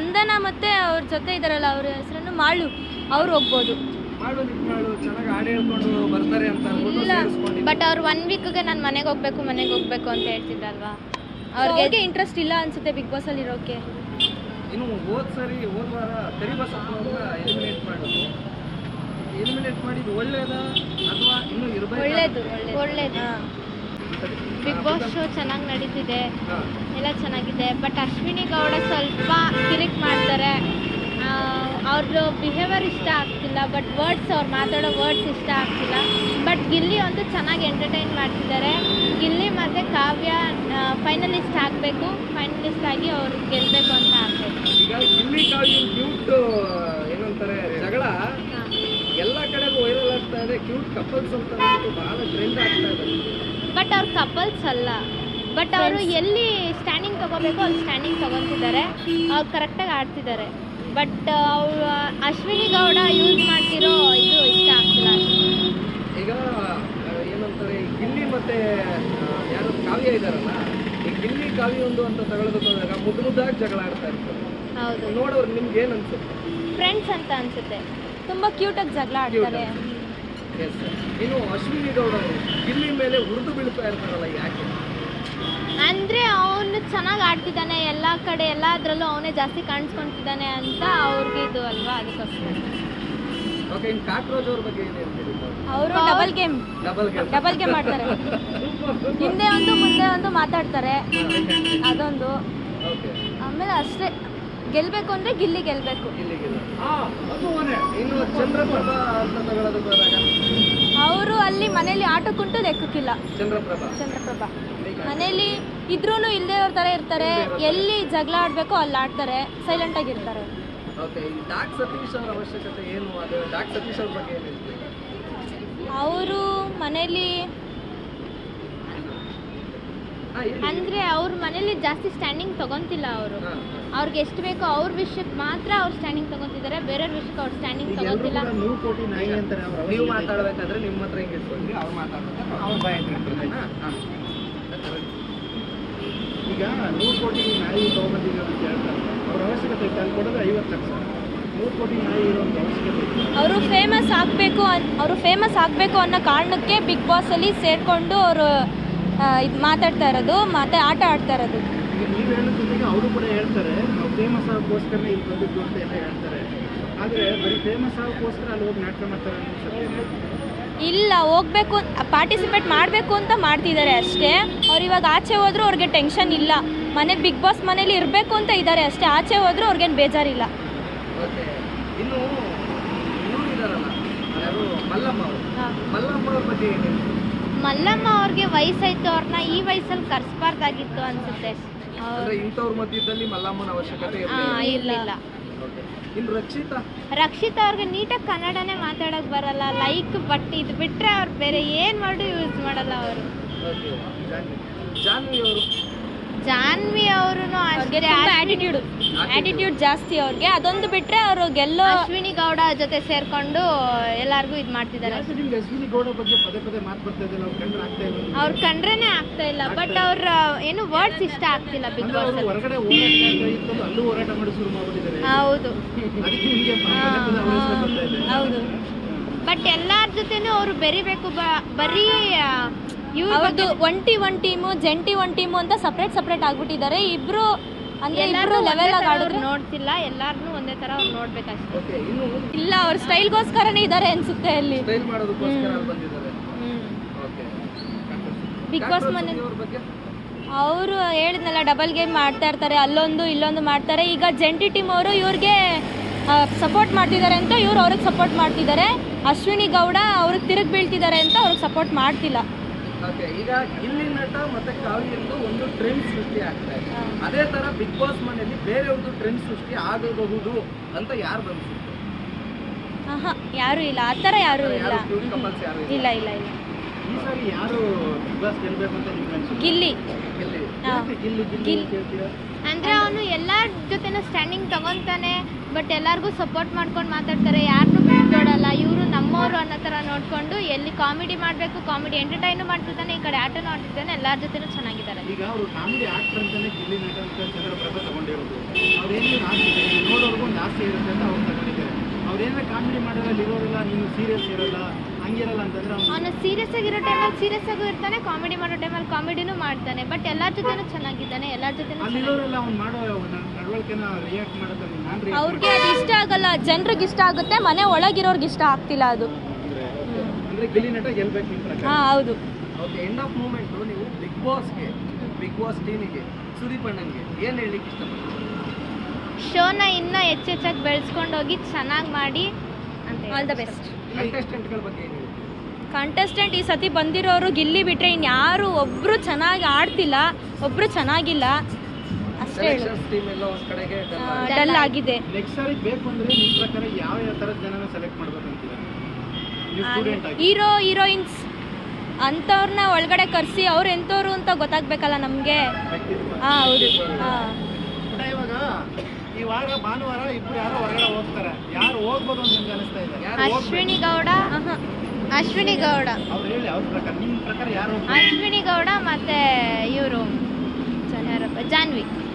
ಸ್ಪಂದನ ಮತ್ತೆ ಅವ್ರ ಜೊತೆ ಇದಾರಲ್ಲ ಅವ್ರ ಹೆಸರನ್ನು ಮಾಳು ಅವ್ರು ಹೋಗ್ಬೋದು. ಇಲ್ಲ. ಬಟ್ ಅವ್ರು ಒನ್ ವೀಕ್ಗೆ ನಾನು ಮನೆಗೆ ಹೋಗ್ಬೇಕು ಮನೆಗೆ ಹೋಗ್ಬೇಕು ಅಂತ ಹೇಳ್ತಿದ್ದಲ್ವಾ? ಅವ್ರಿಗೆ ಇಂಟ್ರೆಸ್ಟ್ ಇಲ್ಲ ಅನ್ಸುತ್ತೆ ಬಿಗ್ ಬಾಸ್ ಅಲ್ಲಿ ಇರೋಕೆ. ಇನ್ನು ಹೋದ್ ಸರಿ ಹೋದ್ ವಾರ ಕರಿಬಸಪ್ಪ ಅವ್ರನ್ನ ಎಲಿಮಿನೇಟ್ ಮಾಡಿದ್ರು ಎಲಿಮಿನೇಟ್ ಮಾಡಿದ್ದು ಒಳ್ಳೇದ ಅಥವಾ ಇನ್ನೂ ಇರಬೇಕು? ಒಳ್ಳೇದು ಒಳ್ಳೇದು. ಬಿಗ್ ಬಾಸ್ ಶೋ ಚೆನ್ನಾಗಿ ನಡೀತಿದೆ. ಎಲ್ಲ ಚೆನ್ನಾಗಿದೆ. ಬಟ್ ಅಶ್ವಿನಿ ಗೌಡ ಸ್ವಲ್ಪ ಕಿರಿಕ್ ಮಾಡ್ತಾರೆ. ಅವ್ರದ್ದು ಬಿಹೇವಿಯರ್ ಇಷ್ಟ ಆಗ್ತಿಲ್ಲ. ಬಟ್ ವರ್ಡ್ಸ್ ಅವ್ರು ಮಾತಾಡೋ ವರ್ಡ್ಸ್ ಇಷ್ಟ ಆಗ್ತಿಲ್ಲ. ಬಟ್ ಗಿಲ್ಲಿ ಒಂದು ಚೆನ್ನಾಗಿ ಎಂಟರ್ಟೈನ್ ಮಾಡ್ತಿದ್ದಾರೆ. ಗಿಲ್ಲಿ ಮತ್ತು ಕಾವ್ಯ ಫೈನಲಿಸ್ಟ್ ಆಗಬೇಕು. ಫೈನಲಿಸ್ಟ್ ಆಗಿ ಅವರು ಗೆಲ್ಲಬೇಕು ಅಂತ ಆಗಬೇಕು ಏನಂತಾರೆ ಜಗಳ. ಎಲ್ಲ ಕಡೆಗೂ ವೈರಲ್ ಆಗ್ತಾ ಇದೆ. ಕ್ಯೂಟ್ ಕಪಲ್ಸ್ ಅಂತ ಬಹಳ ಟ್ರೆಂಡ್ ಆಗ್ತಾ ಇದೆ. ಬಟ್ ಅವ್ರು ಕಪಲ್ಸ್ ಅಲ್ಲ. ಬಟ್ ಅವರು ಎಲ್ಲಿ ಸ್ಟ್ಯಾಂಡಿಂಗ್ ತಗೋಬೇಕು ಅಲ್ಲಿ ಸ್ಟ್ಯಾಂಡಿಂಗ್ ತಗೊತಿದ್ದಾರೆ. ಅವ್ರು ಕರೆಕ್ಟಾಗಿ ಆಡ್ತಿದ್ದಾರೆ. ಬಟ್ ಅವ್ರು ಅಶ್ವಿನಿ ಗೌಡ ಯೂಸ್ ಮಾಡ್ತಿರೋ ಇದು ಇಷ್ಟ ಆಗ್ತಿಲ್ಲ ಈಗ ಏನಂತಾರೆ ಈ ಗಿಲ್ಲಿ ಮತ್ತೆ ಯಾರು ಕಾವ್ಯ ಇದಾರಲ್ಲ ಈ ಗಿಲ್ಲಿ ಕಾವ್ಯ ಒಂದು ಅಂತ ತಗೊಳ್ಳೋದಕ್ಕೋದಾಗ ಮುದ್ದು ಮುದ್ದಾಗಿ ಜಗಳ ಆಡ್ತಾ ಇರ್ತಾರೆ. ಹೌದು. ನೋಡೋರು ನಿಮ್ಗೆ ಏನು ಅನ್ಸುತ್ತೆ? ಫ್ರೆಂಡ್ಸ್ ಅಂತ ಅನ್ಸುತ್ತೆ. ತುಂಬಾ ಕ್ಯೂಟಾಗಿ ಜಗಳ ಆಡ್ತಾರೆ. Sir. ಇನ್ನು ಅಶ್ವಿನಿ ಗೌಡ ಅವರು ಗಿಲ್ಲಿ ಮೇಲೆ ಉರಿದು ಬೀಳ್ತಾ ಇರ್ತಾರಲ್ಲ ಯಾಕೆ? ಅಂದರೆ ಅವನು ಚೆನ್ನಾಗಿ ಆಡ್ತಿದ್ದಾನೆ ಎಲ್ಲ ಕಡೆ ಎಲ್ಲದರಲ್ಲೂ ಅವನೇ ಜಾಸ್ತಿ ಕಾಣಿಸ್ಕೊಂತಿದ್ದಾನೆ ಅಂತ ಅವ್ರಿಗೆ ಇದು ಅಲ್ವಾ ಅದಕ್ಕೋಸ್ಕರ. ಓಕೆ ಇನ್ನು ಕಾಕ್ರೋಜ್ ಅವ್ರ ಬಗ್ಗೆ ಏನ್ ಹೇಳ್ತೀರಿ? ಅವರು double game. Double double game ಮಾಡ್ತಾರೆ ಹಿಂದೆ ಒಂದು ಮುಂದೆ ಒಂದು ಮಾತಾಡ್ತಾರೆ. ಅದೊಂದು. ಓಕೆ ಆಮೇಲೆ ಅಷ್ಟೇ. ಗೆಲ್ಬೇಕು ಅಂದ್ರೆ ಗಿಲ್ಲಿ ತಗೊಳ್ಳೋದಕ್ಕೆ ಅವರು ಅಲ್ಲಿ ಮನೇಲಿ ಆಟಕ್ಕುಂಟು ಲೆಕ್ಕಕ್ಕಿಲ್ಲ ಚಂದ್ರಪ್ರಭಾ? ಚಂದ್ರಪ್ರಭಾ. ಮನೇಲಿ ಇದ್ರೂ ಇಲ್ಲದೆ ಅವ್ರ ಥರ ಇರ್ತಾರೆ. ಎಲ್ಲಿ ಜಗಳ ಆಡಬೇಕೋ ಅಲ್ಲಿ ಆಡ್ತಾರೆ. ಸೈಲೆಂಟ್ ಆಗಿರ್ತಾರೆ ಅವರು ಮನೇಲಿ ಏನು ಅದು ಡಾಕ್ ಸತೀಶ್ ಅವ್ರ ಬಗ್ಗೆ ಏನು ಹೇಳ್ತೀರಿ ಅವರು ಮನೇಲಿ ಹಾ, ಹೇಳಿ. ಅಂದರೆ ಅವ್ರ ಮನೇಲಿ ಜಾಸ್ತಿ ಸ್ಟ್ಯಾಂಡಿಂಗ್ ತಗೊಂತಿಲ್ಲ ಅವರು. ಅವ್ರಿಗೆ ಎಷ್ಟು ಬೇಕೋ ಅವ್ರ ವಿಷಯಕ್ಕೆ ಮಾತ್ರ ಅವ್ರು ಸ್ಟ್ಯಾಂಡಿಂಗ್ ತಗೊಂತಿದ್ದಾರೆ ಬೇರೆಯವ್ರ ವಿಷಯಕ್ಕೆ ಅವ್ರು ಸ್ಟ್ಯಾಂಡಿಂಗ್ ತಗೊಂತಿಲ್ಲ. ನೂರು ಕೋಟಿ ನಾಯಿ ಅಂತಾರೆ ಅವ್ರ ನೀವು ಮಾತಾಡ್ಬೇಕಾದ್ರೆ ನಿಮ್ಮ ಹತ್ರ ಹಿಂಗೆ ಇಟ್ಕೊಂಡ್ರಿ ಅವ್ರು ಮಾತಾಡ್ಬೇಕಾದ್ರೆ ಅವ್ರ ಬಾಯಿ ಈಗ ನೂರು ಕೋಟಿ ನಾಯಿ ತಗೊಂಬಂದಿದ್ದೀವಿ ಅಂತ ಹೇಳ್ತಾರೆ ಅವಶ್ಯಕತೆ ಕೊಡೋದು ಐವತ್ತು ಲಕ್ಷ. ಅವರು ಫೇಮಸ್ ಆಗಬೇಕು ಅವರು ಫೇಮಸ್ ಆಗಬೇಕು ಅನ್ನೋ ಕಾರಣಕ್ಕೆ ಬಿಗ್ ಬಾಸಲ್ಲಿ ಸೇರಿಕೊಂಡು ಅವರು ಇದು ಮಾತಾಡ್ತಾ ಇರೋದು ಮತ್ತೆ ಆಟ ಆಡ್ತಾ ಇರೋದು. ಈಗ ನೀವು ಹೇಳೋ ಜೊತೆಗೆ ಅವರು ಕೂಡ ಹೇಳ್ತಾರೆ ನಾವು ಫೇಮಸ್ ಆಗೋಕ್ಕೋಸ್ಕರನೇ ಇಲ್ಲಿ ಬಂದಿದ್ದು ಅಂತ ಎಲ್ಲ ಹೇಳ್ತಾರೆ. ಆದರೆ ಬರೀ ಫೇಮಸ್ ಆಗೋಕ್ಕೋಸ್ಕರ ಅಲ್ಲಿ ಹೋಗಿ ನಾಟಕ ಮಾಡ್ತಾರೆ ಅನ್ನೋ ಸತ್ಯ ಇಲ್ಲ. ಹೋಗ್ಬೇಕು ಪಾರ್ಟಿಸಿಪೇಟ್ ಮಾಡಬೇಕು ಅಂತ ಮಾಡ್ತಿದ್ದಾರೆ ಅಷ್ಟೇ. ಅವ್ರು ಇವಾಗ ಆಚೆ ಹೋದ್ರು ಅವ್ರಿಗೆ ಟೆನ್ಷನ್ ಇಲ್ಲ. ಮನೆ ಬಿಗ್ ಬಾಸ್ ಮನೇಲಿ ಇರಬೇಕು ಅಂತ ಇದ್ದಾರೆ ಅಷ್ಟೇ. ಆಚೆ ಹೋದ್ರು ಅವ್ರಿಗೇನು ಬೇಜಾರಿಲ್ಲ. ಇನ್ನು ಮಲ್ಲಮ್ಮ ಬಗ್ಗೆ ಮಲ್ಲಮ್ಮ ಅವ್ರಿಗೆ ವಯಸ್ಸಾಯ್ತು ಅವ್ರನ್ನ ಈ ವಯಸ್ಸಲ್ಲಿ ಕರ್ಸ್ಬಾರ್ದಾಗಿತ್ತು ಅನ್ಸುತ್ತೆ. ಇಂಥವ್ರ ಮಧ್ಯದಲ್ಲಿ ಮಲ್ಲಮ್ಮನ ಅವಶ್ಯಕತೆ ಇರ್ಲಿಲ್ಲ. ರಕ್ಷಿತಾ? ರಕ್ಷಿತಾ ಅವ್ರಿಗೆ ನೀಟಾಗಿ ಕನ್ನಡನೇ ಮಾತಾಡಕ್ ಬರಲ್ಲ ಲೈಕ್ ಬಟ್ ಇದು ಬಿಟ್ರೆ ಅವ್ರು ಬೇರೆ ಏನ್ ಮಾಡು ಯೂಸ್ ಮಾಡಲ್ಲ ಅವರು. ಜಾನ್ವಿ ಅವರು? ಜಾನ್ವಿ ಅವರು ಆಟಿಟ್ಯೂಡ್ ಆಟಿಟ್ಯೂಡ್ ಜಾಸ್ತಿ ಅವ್ರಿಗೆ. ಅದೊಂದು ಬಿಟ್ರೆ ಅವರು ಗೆಲ್ಲೋ ಅಶ್ವಿನಿ ಗೌಡ ಜೊತೆ ಸೇರ್ಕೊಂಡು ಎಲ್ಲಾರ್ಗು ಇದು ಮಾಡ್ತಿದ್ದಾರೆ. ಯಾಕೆ ನಿಮ್ಗೆ ಅಶ್ವಿನಿ ಗೌಡ ಬಗ್ಗೆ ಪದೇ ಪದೇ ಮಾತು ಬರ್ತಾ ಇದ್ದಿಲ್ಲ ಅವ್ರು ಕಂಡ್ರೇನೆ ಆಗ್ತಾ ಇಲ್ಲ. ಬಟ್ ಅವ್ರ ಏನು ವರ್ಡ್ಸ್ ಇಷ್ಟ ಆಗ್ತಿಲ್ಲ ಬಿಗ್ ಬಾಸ್ ಹೌದು. ಹೌದು. ಬಟ್ ಎಲ್ಲಾರ ಜೊತೆನೂ ಅವ್ರು ಬೆರಿಬೇಕು. ಬ- ಬರೀ ಇವ್ರ ಅವ್ರದ್ದು ಒಂಟಿ ಒನ್ ಟೀಮು ಜಂಟಿ ಒನ್ ಟೀಮು ಅಂತ ಸಪ್ರೇಟ್ ಸಪ್ರೇಟ್ ಆಗ್ಬಿಟ್ಟಿದ್ದಾರೆ. ಇಬ್ರು ಅಂದ್ರೆ ಇಬ್ರು ಎಲ್ಲಾರು ಲೆವೆಲ್ ಆಗಿ ಆಡಿದ್ರು ನೋಡ್ತಿಲ್ಲ ಎಲ್ಲಾರ್ನು ಒಂದೇ ತರ ಅವ್ರು ನೋಡ್ಬೇಕಷ್ಟೇ. ಓಕೆ ಇನ್ನು ಇಲ್ಲ ಅವ್ರ ಸ್ಟೈಲ್ಗೋಸ್ಕರನೇ ಇದ್ದಾರೆ ಅನ್ಸುತ್ತೆ ಅಲ್ಲಿ. ಸ್ಟೈಲ್ ಮಾಡೋದಕ್ಕೋಸ್ಕರ ಅಲ್ಲಿ ಬಂದಿದ್ದಾರೆ. ಓಕೆ ಬಿಗ್ ಬಾಸ್ ಮನೆ ಅವ್ರ ಬಗ್ಗೆ? ಅವರು ಹೇಳಿದ್ನಲ್ಲ ಡಬಲ್ ಗೇಮ್ ಮಾಡ್ತಾ ಇರ್ತಾರೆ ಅಲ್ಲೊಂದು ಇಲ್ಲೊಂದು ಮಾಡ್ತಾರೆ. ಈಗ ಜಂಟಿ ಟೀಮ್ ಅವರು ಇವ್ರಿಗೆ ಸಪೋರ್ಟ್ ಮಾಡ್ತಿದ್ದಾರೆ ಅಂತ ಇವ್ರು ಅವ್ರಿಗೆ ಸಪೋರ್ಟ್ ಮಾಡ್ತಿದ್ದಾರೆ. ಅಶ್ವಿನಿ ಗೌಡ ಅವ್ರಿಗೆ ತಿರುಗಿ ಬೀಳ್ತಿದ್ದಾರೆ ಅಂತ ಅವ್ರಿಗೆ ಸಪೋರ್ಟ್ ಮಾಡ್ತಿಲ್ಲ. ಓಕೆ ಈಗ ಗಿಲ್ಲಿ ನಟ ಮತ್ತೆ ಕಾವ್ಯಂದು ಒಂದು ಟ್ರೆಂಡ್ ಸೃಷ್ಟಿ ಆಗ್ತಾ ಇದೆ. ಅದೇ ತರ ಬಿಗ್ ಬಾಸ್ ಮನೆಯಲ್ಲಿ ಬೇರೆಯವ್ರದ್ದು ಟ್ರೆಂಡ್ ಸೃಷ್ಟಿ ಆಗಬಹುದು ಅಂತ ಯಾರು ಆಹಾ ಯಾರು ಇಲ್ಲ. ಆ ಥರ ಯಾರು ಇಲ್ಲ. ಯಾರು ಇಲ್ಲ? ಇಲ್ಲ ಇಲ್ಲ ಇಲ್ಲ. ಈ ಸಾರಿ ಯಾರು ಬಿಗ್ ಬಾಸ್ ಗೆಲ್ಬೇಕು ಅಂತ ನಿಮ್ಗೆ ಅನ್ಸುತ್ತೆ? ಗಿಲ್ಲಿ. ಗಿಲ್ಲಿ. ಹಾ. ಯಾಕೆ ಗಿಲ್ಲಿ ಗಿಲ್ಲಿ ಗಿಲ್ಲಿ. ಅಂತ ಹೇಳ್ತೀರಾ? ಅಂದ್ರೆ ಅವನು ಎಲ್ಲರ ಜೊತೆನೂ ಸ್ಟ್ಯಾಂಡಿಂಗ್ ತಗೊಂತಾನೆ ಬಟ್ ಎಲ್ಲಾರ್ಗೂ ಸಪೋರ್ಟ್ ಮಾಡ್ಕೊಂಡು ಮಾತಾಡ್ತಾರೆ. ಯಾರನ್ನೂ ಬಿಟ್ಕೊಡಲ್ಲ ಮೋರ್ ಅನ್ನೋ ಥರ ನೋಡಿಕೊಂಡು ಎಲ್ಲಿ ಕಾಮಿಡಿ ಮಾಡಬೇಕು, ಕಾಮಿಡಿ ಎಂಟರ್ಟೈನು ಮಾಡ್ತಿದ್ದಾನೆ ಈ ಕಡೆ ಆಟನೂ ಆಡ್ತಿದ್ದಾನೆ ಎಲ್ಲರ ಜೊತೆನೂ ಚೆನ್ನಾಗಿದ್ದಾರೆ. ಈಗ ಅವರು ಕಾಮಿಡಿ ಆಕ್ಟರ್ ಅಂತಾನೆ ಇಲ್ಲಿ ನಟ ಅಂತ ಚಂದ್ರಪ್ರಭ ತಗೊಂಡಿರೋದು. ಅವ್ರೇನು ಆಸೆ ನೋಡೋರ್ಗೊಂದು ಆಸೆ ಇರುತ್ತೆ ಅಂತ ಅವ್ರು ತಗೊಂಡಿದ್ದಾರೆ. ಅವ್ರೇನಾರ ಕಾಮಿಡಿ ಮಾಡೋದ್ರಲ್ಲಿ ಇರೋದಿಲ್ಲ ನೀವು ಸೀರಿಯಸ್ ಇರೋಲ್ಲ ಹಂಗಿರಲ್ಲ ಅಂತಂದ್ರೆ ಅವ್ನು ಸೀರಿಯಸ್ ಆಗಿರೋ ಟೈಮಲ್ಲಿ ಸೀರಿಯಸ್ ಆಗು ಇರ್ತಾನೆ ಕಾಮಿಡಿ ಮಾಡೋ ಟೈಮಲ್ಲಿ ಕಾಮಿಡಿನೂ ಮಾಡ್ತಾನೆ. ಬಟ್ ಎಲ್ಲರ ಜೊತೆನೂ ಚೆನ್ನಾಗಿದ್ದಾನೆ ಎಲ್ಲರ ಜೊತೆನೂ ಅಲ್ಲಿರೋರೆಲ್ಲ ಅವ್ನು ಮಾಡೋ ನ- ನಡವಳಿಕೆನ ರಿಯಾಕ್ಟ್ ಮಾಡೋದು ನಾನು ರಿಯಾಕ್ಟ್ ಅವ್ರಿಗೆ ಅದು ಇಷ್ಟ ಆಗಲ್ಲ ಜನರಿಗೆ ಇಷ್ಟ ಆಗುತ್ತೆ ಮನೆ ಒಳಗಿರೋರ್ಗೆ ಇಷ್ಟ ಆಗ್ತಿಲ್ಲ ಅದು. ಅಂದ್ರೆ ಗಿಲ್ಲಿ ನಟ ಗೆಲ್ಬೇಕು ನಿಮ್ಮ ಪ್ರಕಾರ? ಹಾಂ ಹೌದು. ಓಕೆ ಎಂಡ್ ಆಫ್ ಮೂಮೆಂಟ್ ನೀವು ಬಿಗ್ ಬಾಸ್ಗೆ ಬಿಗ್ ಬಾಸ್ ಟೀಮಿಗೆ ಸುದೀಪ್ ಅಣ್ಣನ್ಗೆ ಏನು ಹೇಳಲಿಕ್ಕೆ ಇಷ್ಟಪಡ್ತೀರಿ? ಶೋನ ಇನ್ನೂ ಹೆಚ್ಚೆಚ್ಚಾಗಿ ಬೆಳೆಸ್ಕೊಂಡೋಗಿ ಚೆನ್ನಾಗಿ ಮಾಡಿ ಅಂತ ಆಲ್ ದ ಬೆಸ್ಟ್ ಕಂಟೆಸ್ಟೆಂಟ್ ಈ ಸತಿ ಬಂದಿರೋರು ಗಿಲ್ಲಿ ಬಿಟ್ರೆ ಇನ್ಯಾರು ಒಬ್ರು ಚೆನ್ನಾಗಿ ಆಡ್ತಿಲ್ಲ ಒಬ್ರು ಚೆನ್ನಾಗಿಲ್ಲ. ಅಷ್ಟೇ ಹೇಳು. ಎಲ್ಲ ಒಂದ್ ಕಡೆಗೆ ಡಲ್ ಆಗಿದೆ. ನೆಕ್ಸ್ಟ್ ಸಾರಿ ನಿಮ್ಮ ಪ್ರಕಾರ ಯಾವ ಯಾವ ಥರದ ಜನನ ಸೆಲೆಕ್ಟ್ ಮಾಡ್ಬೇಕಂತೀರ ನೀವು ಸ್ಟೂಡೆಂಟ್ ಆಗಿ. ಹೀರೋ ಹೀರೋಯಿನ್ಸ್ ಅಂಥವ್ರನ್ನ ಒಳಗಡೆ ಕರೆಸಿ ಅವ್ರು ಎಂಥವ್ರು ಅಂತ ಗೊತ್ತಾಗ್ಬೇಕಲ್ಲ ನಮಗೆ. ಹಾಂ ಹೌದು. ಹಾಂ. ಈ ವಾರ ಭಾನುವಾರ ಇಬ್ರು ಯಾರೋ ಹೊರಗಡೆ ಹೋಗ್ತಾರೆ. ಯಾರು ಹೋಗ್ಬೋದು ಅಶ್ವಿನಿ ಗೌಡ. ಅಶ್ವಿನಿ ಗೌಡ. ಅಶ್ವಿನಿ ಗೌಡ ಮತ್ತೆ ಇವರು ಜಾನ್ವಿ.